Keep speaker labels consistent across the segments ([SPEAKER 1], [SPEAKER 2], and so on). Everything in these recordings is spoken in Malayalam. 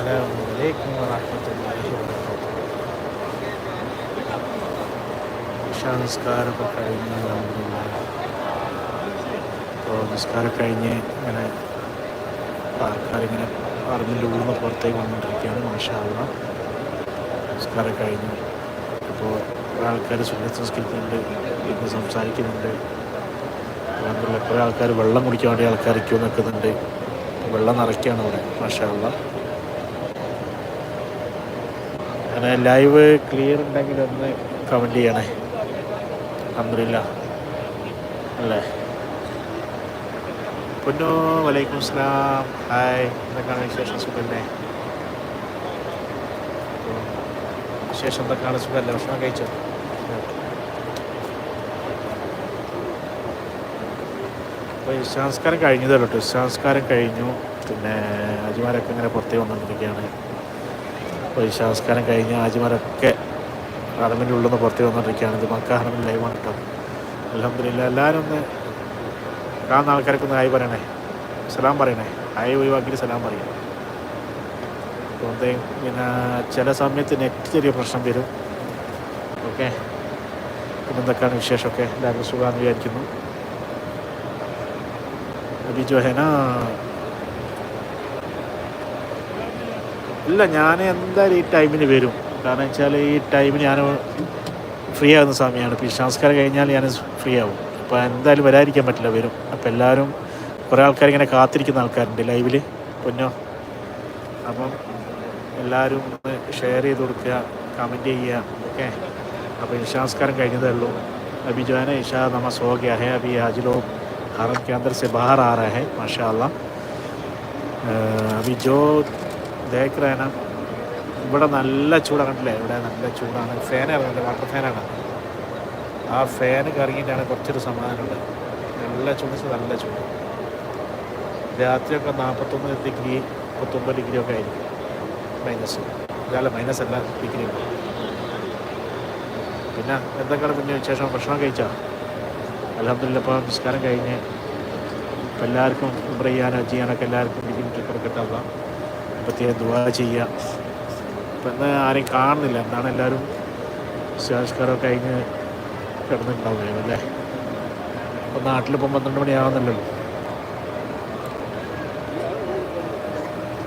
[SPEAKER 1] അസ്സലാമു അലൈക്കും വറഹ്മത്തുള്ളാഹി വബറകാതുഹു. നിസ്കാരമൊക്കെ കഴിഞ്ഞ് അപ്പോൾ നിസ്കാരം കഴിഞ്ഞ് ഇങ്ങനെ ആൾക്കാരിങ്ങനെ പറമ്പിന്റെ ഊർന്ന് പുറത്തേക്ക് വന്നുകൊണ്ടിരിക്കുകയാണ് മനുഷ്യാവുക നിസ്കാരം കഴിഞ്ഞു അപ്പോൾ ആൾക്കാർ സുഖം സംസ്കരിക്കുന്നുണ്ട് ഇരുന്ന് സംസാരിക്കുന്നുണ്ട്. അതുകൊണ്ടുള്ള കുറേ ആൾക്കാർ വെള്ളം കുടിക്കാൻ വേണ്ടി ആൾക്കാർ ക്യൂ നിൽക്കുന്നുണ്ട്. വെള്ളം നിറയ്ക്കുകയാണ് ഇവിടെ മാഷാള്ള അങ്ങനെ ലൈവ് ക്ലിയർ ഉണ്ടെങ്കിൽ ഒന്ന് കമന്റ് ചെയ്യണേ. അൽഹംദുലില്ല. അല്ലേ? പൊന്നോ വലൈക്കും സ്ലാം. ഹായ് എന്തൊക്കെയാണ് വിശേഷം? സുഖല്ലേ. വിശേഷം എന്തൊക്കെയാണ്? സുഖമല്ലേ ഭക്ഷണം കഴിച്ചോ? അപ്പോൾ സംസ്കാരം കഴിഞ്ഞതല്ലോ സംസ്കാരം കഴിഞ്ഞു. പിന്നെ അജിമാരൊക്കെ ഇങ്ങനെ പുറത്തേക്ക് വന്നുകൊണ്ടിരിക്കുകയാണ് സംസ്കാരം കഴിഞ്ഞ് ആജിമാരൊക്കെ ഹറമിന്റെ ഉള്ളിൽ നിന്ന് പുറത്തു വന്നുകൊണ്ടിരിക്കുകയാണ്. ഇത് മക്ക ഹറമിൽ ലൈവാണ് കേട്ടോ. അലഹമില്ല എല്ലാവരും ഒന്ന് കാണുന്ന ആൾക്കാർക്ക് ഒന്ന് ആയി പറയണേ. സലാം പറയണേ. ആയി ഒഴിവാക്കിയിട്ട് സലാം പറയണം എന്തേ പിന്നെ ചില സമയത്ത് നെറ്റ് ചെറിയ പ്രശ്നം വരും. ഓക്കെ? പിന്നെ എന്തൊക്കെയാണ് വിശേഷമൊക്കെ? എല്ലാവർക്കും സുഖമാണെന്ന് വിചാരിക്കുന്നു. അഭിജോഹന ഇല്ല ഞാൻ എന്തായാലും ഈ ടൈമിന് വരും കാരണം വെച്ചാൽ ഈ ടൈമിന് ഞാൻ ഫ്രീ ആകുന്ന സമയമാണ് ഇപ്പോൾ ഈ സംസ്കാരം കഴിഞ്ഞാൽ ഞാൻ ഫ്രീ ആവും അപ്പോൾ എന്തായാലും വരാതിരിക്കാൻ പറ്റില്ല വരും അപ്പോൾ എല്ലാവരും കുറേ ആൾക്കാർ ഇങ്ങനെ കാത്തിരിക്കുന്ന ആൾക്കാരുണ്ട് ലൈവിൽ പൊന്നോ അപ്പം എല്ലാവരും ഒന്ന് ഷെയർ ചെയ്ത് കൊടുക്കുക കമൻറ്റ് ചെയ്യുക ഓക്കെ അപ്പോൾ ഇഷാസ്കാരം കഴിഞ്ഞതേ ഉള്ളൂ अभी जो है ना ईशा नमाज हो गया है अभी आज लोग हरम के अंदर से बाहर आ रहे हैं माशाल्लाह अ, अभी जो ദേക്രേന ഇവിടെ നല്ല ചൂടാണ് കണ്ടില്ലേ? ഇവിടെ നല്ല ചൂടാണ്. ഫാൻ ഇറങ്ങുന്നുണ്ട്. വാട്ടർ ഫാനാണ് ആ ഫാൻ കറങ്ങിയിട്ടാണ് കുറച്ചൊരു സമാധാനമുണ്ട്. നല്ല ചൂട് നല്ല ചൂട്. രാത്രിയൊക്കെ നാൽപ്പത്തൊന്ന് ഡിഗ്രി മുപ്പത്തൊമ്പത് ഡിഗ്രി ഒക്കെ ആയിരിക്കും. മൈനസ് അല്ല മൈനസ് അല്ല ഡിഗ്രി പിന്നെ എന്തൊക്കെയാണ് പിന്നെ വിശേഷം? ഭക്ഷണം കഴിച്ചാൽ അലഹമില്ല നിസ്കാരം കഴിഞ്ഞ്. എല്ലാവർക്കും ഉമ്ര ചെയ്യാനൊക്കെ എല്ലാവർക്കും ബുദ്ധിമുട്ടൊക്കെ കിട്ടാം പ്രത്യേകം ദുവാ ചെയ്യുക ഇപ്പം എന്നാൽ ആരെയും കാണുന്നില്ല. എന്നാണ് എല്ലാവരും സംസ്കാരമൊക്കെ കഴിഞ്ഞ് കിടന്നിട്ടുണ്ടാവുകയും അല്ലേ? ഇപ്പം നാട്ടിലിപ്പം പന്ത്രണ്ട് മണിയാവുന്നില്ലല്ലോ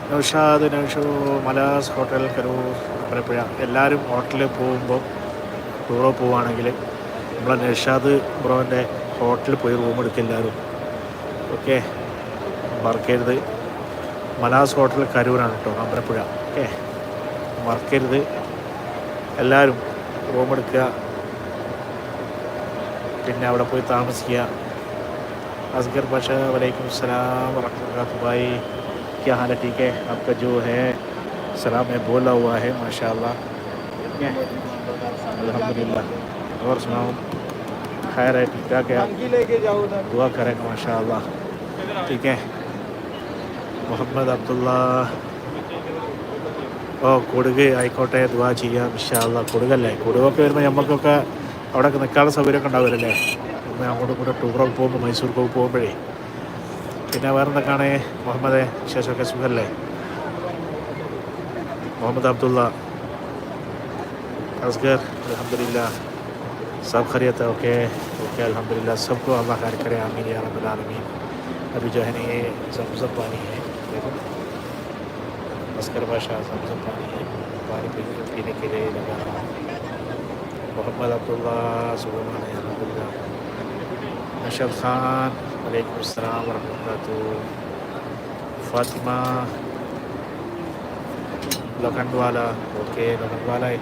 [SPEAKER 1] നൗഷാദ് നൗഷു മലാസ് ഹോട്ടൽ കരൂർ അമ്പലപ്പുഴ എല്ലാവരും ഹോട്ടലിൽ പോകുമ്പോൾ ടൂറോ പോവുകയാണെങ്കിൽ നമ്മളെ നൗഷാദ് ബ്രോന്റെ ഹോട്ടലിൽ പോയി റൂം എടുക്കുക എല്ലാവരും. ഓക്കെ മറക്കരുത് മലാസ് ഹോട്ടൽ കരൂരാണ് കേട്ടോ അമ്പലപ്പുഴ. ഓക്കെ മറക്കരുത്. എല്ലാവരും റൂം എടുക്കുക. പിന്നെ അവിടെ പോയി താമസിക്കുക. اصغر بادشاہ وعلیکم السلام ورحمۃ اللہ بھائی کیا حال ہے ٹھیک ہے آپ کا جو ہے سلام میں بولا ہوا ہے ماشاء اللہ الحمد للہ اور سناؤ خیر ہے ٹھیک ٹھاک
[SPEAKER 2] ہے دعا کریں
[SPEAKER 1] گے ماشاء اللہ ٹھیک ہے മുഹമ്മദ് അബ്ദുള്ള. ഓ കൊടുക് ആയിക്കോട്ടെ ദുവാ ചെയ്യാം ഇഷാള്ള കൊടുകല്ലേ കൊടുകൊക്കെ വരുമ്പോൾ നമുക്കൊക്കെ അവിടെയൊക്കെ നിൽക്കാനുള്ള സൗകര്യമൊക്കെ ഉണ്ടാവില്ലല്ലേ ഒന്ന് അങ്ങോട്ടും കൂടെ ടൂറൊക്കെ പോകുമ്പോൾ മൈസൂർക്കൊക്കെ പോകുമ്പോഴേ. പിന്നെ വേറെ എന്തൊക്കെയാണ് മുഹമ്മദ്? ശേഷമൊക്കെ സുഖല്ലേ? മുഹമ്മദ് അബ്ദുള്ള. അസ്ഗർ അലഹമില്ല സബ് ഓക്കെ. ഓക്കെ അലഹമില്ല സബ്ക്കോ അള്ളാഹ് കരക്കരെ അമീൻ അറബുൽ അറമീൻ അബി ജോഹനെ مسکر بادشاہ اعظم سے پانی پانی پینے کے لیے لگا محمد عبداللہ سلیمان الحمد اللہ اشرف خان وعلیکم السلام ورحمۃ اللہ فاطمہ لکھنڈ والا اوکے لکھنڈ والا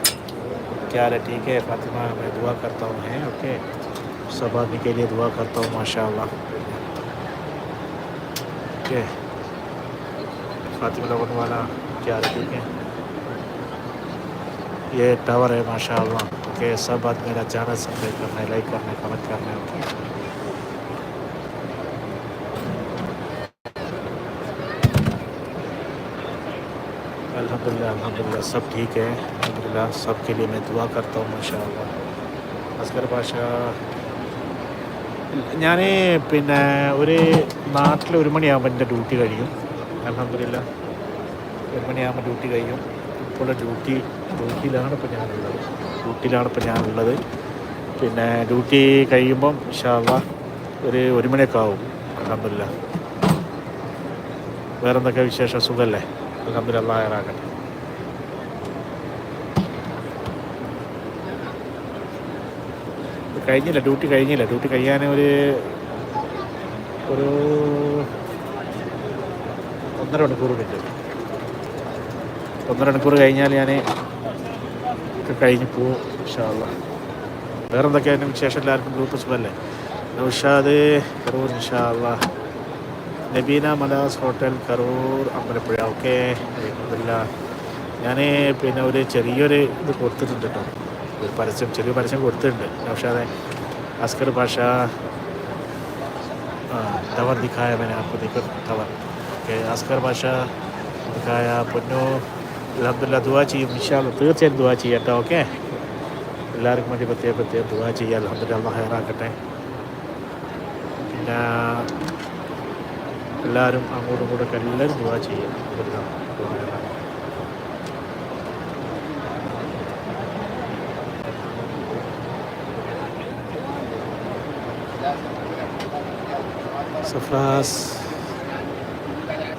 [SPEAKER 1] کیا حال ہے ٹھیک ہے فاطمہ میں دعا کرتا ہوں ہیں اوکے سب آدمی کے لیے دعا کرتا ہوں ماشاء اللہ اوکے فاطمہ لکھنڈ والا بچے آ یہ ٹاور ہے ماشاء اللہ کہ سب آدمی میرا چینل سبسکرائب کرنے لائک کرنے ہے کرنے کرنا۔ ہے الحمد للہ الحمد للہ سب ٹھیک ہے۔ الحمد للہ سب کے لیے میں دعا کرتا ہوں ماشاء اللہ اسکر باشا ഞാൻ പിന്നെ ഒരു നാട്ടിൽ ഒരു മണിയാകുമ്പോൾ എൻ്റെ ഡ്യൂട്ടി കഴിയും. അലഹമില്ല ഒരു മണിയാകുമ്പോൾ ഡ്യൂട്ടി കഴിയും. ഇപ്പോൾ ഡ്യൂട്ടി ഡ്യൂട്ടിയിലാണ് ഇപ്പോൾ ഞാനുള്ളത്. ഡ്യൂട്ടിയിലാണ് ഇപ്പോൾ ഞാനുള്ളത്. പിന്നെ ഡ്യൂട്ടി കഴിയുമ്പം ഇഷാള്ള ഒരു ഒരു മണിയൊക്കെ ആവും. അലഹമില്ല വേറെ എന്തൊക്കെ വിശേഷം? സുഖമല്ലേ അലഹമില്ല അള്ളാഹറാകട്ടെ കഴിഞ്ഞില്ല ഡ്യൂട്ടി കഴിഞ്ഞില്ല. ഡ്യൂട്ടി കഴിയാൻ ഒരു ഒരു ഒന്നര മണിക്കൂർ ഉണ്ട് ഒന്നര മണിക്കൂർ കഴിഞ്ഞാൽ ഞാൻ ഒക്കെ കഴിഞ്ഞ് പോകും ഇൻഷാല്ല വേറെ എന്തൊക്കെയായാലും ശേഷം എല്ലാവർക്കും ഗ്രൂപ്പ് സുഖമല്ലേ? ഉഷാദ് കറൂർ ഇൻഷാല്ല നബീന മലാസ് ഹോട്ടൽ കറൂർ അമ്പലപ്പുഴ. ഓക്കെ. അലഹമില്ല ഞാൻ പിന്നെ ഒരു ചെറിയൊരു ഇത് കൊടുത്തിട്ടുണ്ട് കേട്ടോ. ഒരു പരസ്യം ചെറിയ പരസ്യം കൊടുത്തിട്ടുണ്ട്. നൗഷാദെ അസ്കർ ഭാഷ ടവർ ദിഖായ മേനെ ആപ്പ് ദിക്കർ തവർ. ഓക്കെ അസ്കർ ഭാഷ ദിഖായ പൊന്നു അലഹമില്ല ദുവാ ചെയ്യും ഇൻഷാല്ല തീർച്ചയായും ദുവാ ചെയ്യട്ടോ ഓക്കെ എല്ലാവർക്കും വേണ്ടി പ്രത്യേകം പ്രത്യേകം ദുവാ ചെയ്യുക അലഹമില്ല അള്ളാഹ് ഹയറാക്കട്ടെ പിന്നെ എല്ലാവരും അങ്ങോട്ടും ഇങ്ങോട്ടൊക്കെ എല്ലാവരും ദുവാ ചെയ്യുക അൽഹംദുലില്ലാ. ദുആ ഹയറാക്കട്ടെ. സഫ്രാസ്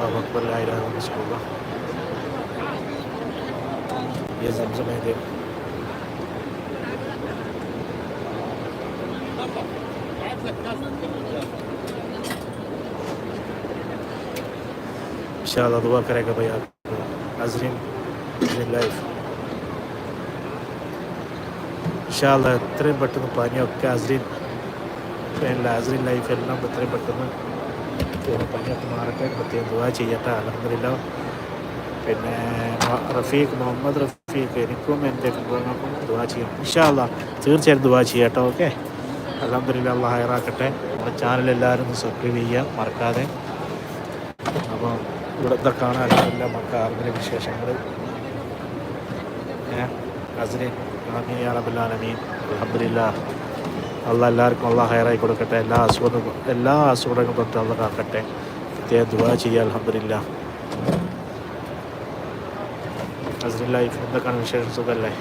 [SPEAKER 1] اللہ اکبر لا الہ الا اللہ یہ زمزم ہے دیکھ انشاءاللہ دعا کرے گا بھائی آپ ناظرین لائف۔ انشاءاللہ ഇത്രയും പെട്ടെന്ന് പനിയൊക്കെ അസ്രീൻ لائف ലൈഫ് എല്ലാം എത്രയും പെട്ടെന്ന് പനിയൊക്കെ മാറട്ടെ പ്രത്യേകം ദുവാ ചെയ്യട്ടെ അലഹമില്ല പിന്നെ റഫീഖ് മുഹമ്മദ് റഫീഖ് എനിക്കും എന്റെ കുടുംബങ്ങൾക്കും ദുവാ ചെയ്യണം. ഇൻഷാല്ല തീർച്ചയായും ദുവാ ചെയ്യട്ടെ ഓക്കെ? അലഹമില്ല അള്ളാഹ് ഹയറാക്കട്ടെ നമ്മുടെ ചാനൽ എല്ലാവരും ഒന്ന് സബ്സ്ക്രൈബ് ചെയ്യുക മറക്കാതെ. അപ്പോൾ ഇവിടുത്തെ കാണാൻ അലഹമില്ല മക്ക അറിഞ്ഞ വിശേഷങ്ങൾ അസ്രീൻ ആമീൻ അലഹമില്ല അള്ളാഹ് എല്ലാവർക്കും അള്ളാഹ് ഹയറായി കൊടുക്കട്ടെ. എല്ലാ അസുഖങ്ങൾ എല്ലാ അസുഖങ്ങളും തൊട്ട് അള്ള കാക്കട്ടെ. പ്രത്യേകം ദുവാ ചെയ്യുക അൽഹംദുലില്ലാ. അസ്രീൻ ലൈഫ് എന്തൊക്കെയാണ് വിശേഷം? സുഖമല്ലേ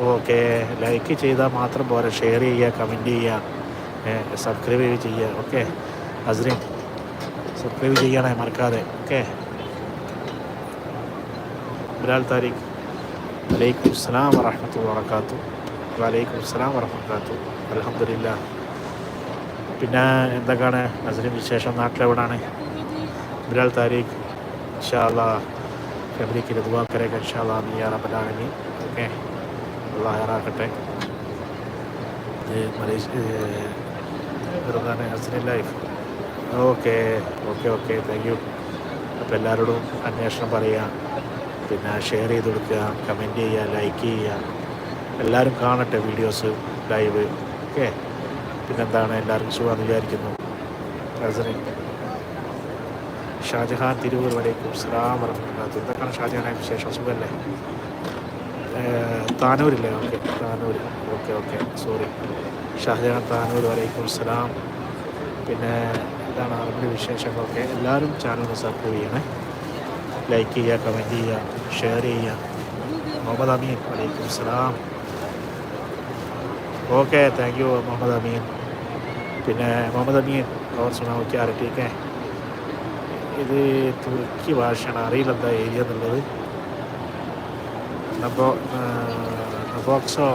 [SPEAKER 1] ഓക്കെ. ലൈക്ക് ചെയ്താൽ മാത്രം പോരാ. ഷെയർ ചെയ്യുക കമന്റ് ചെയ്യുക. സബ്സ്ക്രൈബ് ചെയ്യുക. ഓക്കെ. അസ്രീൻ സബ്സ്ക്രൈബ് ചെയ്യണേ മറക്കാതെ. ഓക്കെ. ബിലാൽ താരിഖ്. വലൈക്കും അസ്സലാം വറഹമത്തു വറക്കാത്തു വലൈക്കും അസ്സലാം വറഹമത്തു അലഹമില്ല പിന്നെ എന്തൊക്കെയാണ് നസറിൻ വിശേഷം? നാട്ടിലെവിടാണ്? ബിലാൽ താരിഖ്. ഇൻഷാല്ല ഫെബ്രിക്ക് ദുവാക്കരേക്ക് ഇൻഷാല്ല നീ അറബലാണി ഓക്കെ? അള്ളാഹറാക്കട്ടെ ഇത് Malaysia Nasrin life. Okay okay okay. Thank you. അപ്പോൾ എല്ലാവരോടും അന്വേഷണം പറയുക. പിന്നെ ഷെയർ ചെയ്ത് കൊടുക്കുക കമന്റ് ചെയ്യുക ലൈക്ക് ചെയ്യുക. എല്ലാവരും കാണട്ടെ വീഡിയോസ് ലൈവ് ഓക്കെ? പിന്നെന്താണ്? എല്ലാവർക്കും സുഖമെന്ന് വിചാരിക്കുന്നു. ഷാജഹാൻ തിരുവൂർ വരേക്കും സ്ലാം വർഹമത്തുള്ളാഹി എന്തൊക്കെയാണ് ഷാജഹാനെ വിശേഷം? സുഖമല്ലേ? താനൂരില്ലേ? Okay Tanur okay okay. Sorry. Shahjahan Tanur വരേക്കും സ്ലാം പിന്നെ ഇതാണ് അവരുടെ വിശേഷങ്ങളൊക്കെ? എല്ലാവരും ചാനൽ സപ്പോർട്ട് ചെയ്യണേ. ലൈക്ക് ചെയ്യുക കമന്റ് ചെയ്യുക ഷെയർ ചെയ്യുക. മുഹമ്മദ് അമീൻ വലൈക്കും slam. Okay thank you Muhammad Ameen. പിന്നെ മുഹമ്മദ് അമീൻ അവർ സുനാമിക്കാറ് ടീക്കെ ഇത് തുർക്കി ഭാഷയാണ് അറിയില്ല എന്താ ഏരിയ എന്നുള്ളത്. നബോ നബോക്സോ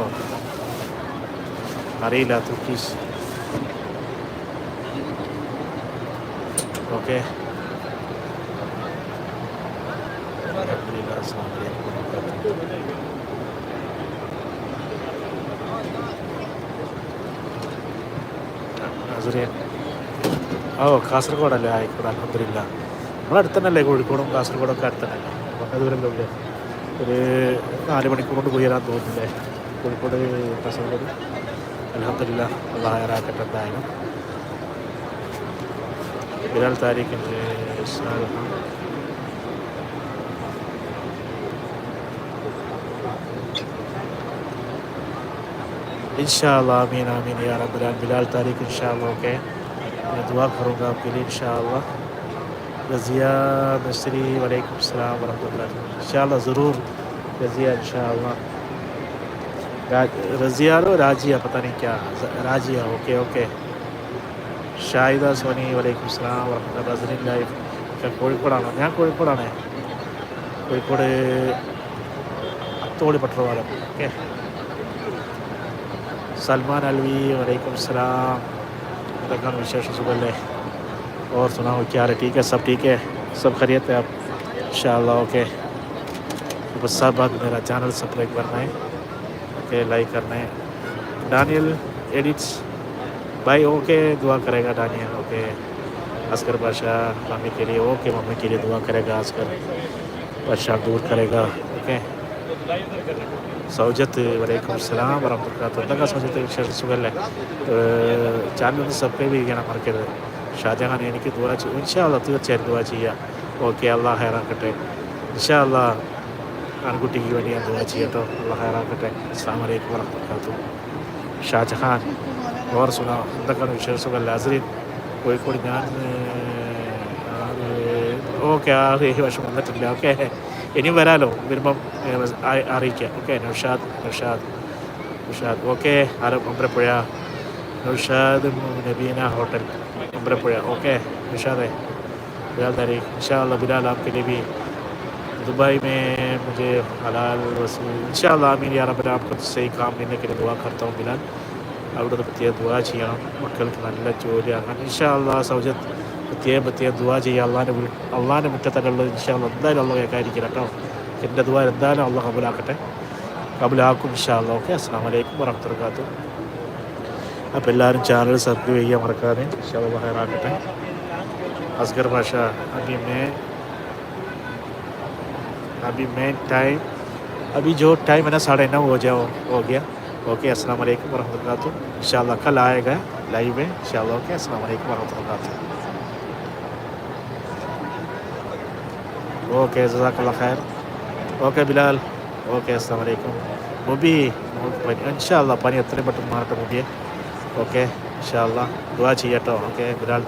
[SPEAKER 1] അറിയില്ല തുർക്കീസ്. ഓക്കെ അസ്സലാമു അലൈക്കും വറഹ്മത്തുള്ളാഹി. നസറിയൻ ഓ കാസർഗോഡല്ലേ? ആയിക്കോട്ടെ അലഹമില്ല നമ്മളടുത്ത് തന്നെയല്ലേ കോഴിക്കോടും കാസർഗോഡും ഒക്കെ അടുത്ത് തന്നെയല്ലേ വളരെ ദൂരമല്ലോ ഒരു നാല് മണിക്കൂർ കൊണ്ട് പോയി വരാൻ തോന്നുന്നില്ലേ? കോഴിക്കോട് കാസർഗോഡ്. അലഹമില്ല അള്ളാഹറാക്കട്ടെ എന്തായാലും. ബിലാൽ താരിഖിന്റെ انشاءاللہ، آمین آمین، یا رب العالمین، بلال تاریخ انشاءاللہ، اوکے؟ میں دعا کروں گا آپ کے لیے انشاءاللہ. رضیہ مصری وعلیکم السلام ورحمۃ اللہ انشاءاللہ ضرور رضیہ انشاءاللہ. رضیہ رو، راجیہ، پتہ نہیں کیا. راجیہ، اوکے اوکے. شاہدہ سونی، وعلیکم السلام ورحمۃ اللہ نظرین لائف. کوئی കോഴിക്കോടാണ് ہے؟ കോഴിക്കോടാണ് والا അത്തോളി പട്ടണവാലം ഓക്കെ سلمان علوی وعلیکم السلام وشیش لے اور سناؤ، کیا ہے؟ ٹھیک ہے؟ سب ٹھیک ہے؟ سب خرید ہے؟ آپ ان شاء اللہ اوکے۔ بس سب بات میرا چینل سبسکرائب کرنا ہے۔ اوکے، لائک کرنا ہے۔ ڈانیل ایڈٹس۔ بھائی، اوکے، دعا کرے گا ڈانیل۔ اوکے۔ اسکر بادشاہ ممی کے لیے اوکے ممی کے لیے دعا کرے گا۔ اسکر بادشاہ دور کرے گا۔ اوکے۔ സൗജത്ത് വലൈക്കും അസ്സലാം വറഹമത്തുള്ളാഹി എന്തൊക്കെ സൗജത്ത് വിശേഷം? സുഖമല്ലേ ചാനൽ ഒന്ന് സബ്സ്ക്രൈബ് ചെയ്യണം മറക്കരുത്. ഷാജഹാൻ എനിക്ക് ദുവാ ചെയ്യും ഇൻഷാല്ല തീർച്ചയായും ദുവാ ചെയ്യുക ഓക്കെ അള്ളാഹ് ഹയറാക്കട്ടെ ഇൻഷാല്ല ആൺകുട്ടിക്ക് വേണ്ടി ഞാൻ ദുവാ ചെയ്യട്ടോ അള്ളാഹ് ഹയറാക്കട്ടെ അസ്സാം വലൈക്കും വറഹമത്തുള്ളാഹി ഷാജഹാൻ ഓർ സുന എന്തൊക്കെയാണ് വിശേഷം? സുഖമല്ല അസറിൻ കോഴിക്കോട് ഞാൻ ഓക്കെ ആ വർഷം വന്നിട്ടില്ല. ഓക്കെ. ഇനി വരാലോ، വരുമ്പം അറിയിക്കാം. ഓക്കെ، നൗഷാദ് നൗഷാദ് നൗഷാദ്. ഓക്കെ ആരം അമ്പലപ്പുഴ നൗഷാദ് നബീന ہوٹل അമ്പലപ്പുഴ اوکے നിഷാദെ، ബിലാൽ بلال تاریخ ان شاء اللہ بلال آپ کے لیے بھی دبئی میں مجھے حلال رسول ان شاء اللہ امین یار آپ کو صحیح کام دینے کے لیے دعا کرتا ہوں بلال നിന്ന് പ്രത്യേക ദുവാ ചെയ്യണം മക്കൾക്ക് നല്ല ജോലി അങ്ങനെ ഇൻഷാല്ലാ സൗജത്ത് പ്രത്യേകം പ്രത്യേകം ദുവാ ചെയ്യുക അള്ളാൻ്റെ വീ അള്ളാൻ്റെ മുറ്റത്തല്ലുള്ളത് ഇൻഷാല്ല എന്തായാലും അള്ള കേൾക്കാതിരിക്കില്ല കേട്ടോ എൻ്റെ ദുവാ എന്തായാലും അള്ള കബുലാക്കട്ടെ കബുലാക്കും ഇൻഷാല്ല ഓക്കെ അസ്സാം വലൈക്കും വറഹത്തുള്ളാത്തു അപ്പോൾ എല്ലാവരും ചാനൽ സബ്സ്ക്രൈബ് ചെയ്യാൻ മറക്കാതെ ഇൻഷാല്ല ഹയറാക്കട്ടെ असगर भाषा अभी मैं अभी मैं टाइम अभी जो टाइम है ना साढ़े नौ हो जाओ हो गया اوکے السلام علیکم ورحمۃ اللہ وبرکاتہ انشاءاللہ کل آئے گا لائیو میں انشاءاللہ اوکے السلام علیکم ورحمۃ اللہ تو اوکے جزاک اللہ خیر اوکے بلال اوکے السلام علیکم مبی انشاءاللہ పని ఎత్తని اوکے ان شاء اللہ دعا چاہیے اوکے ఓకే బిరాల్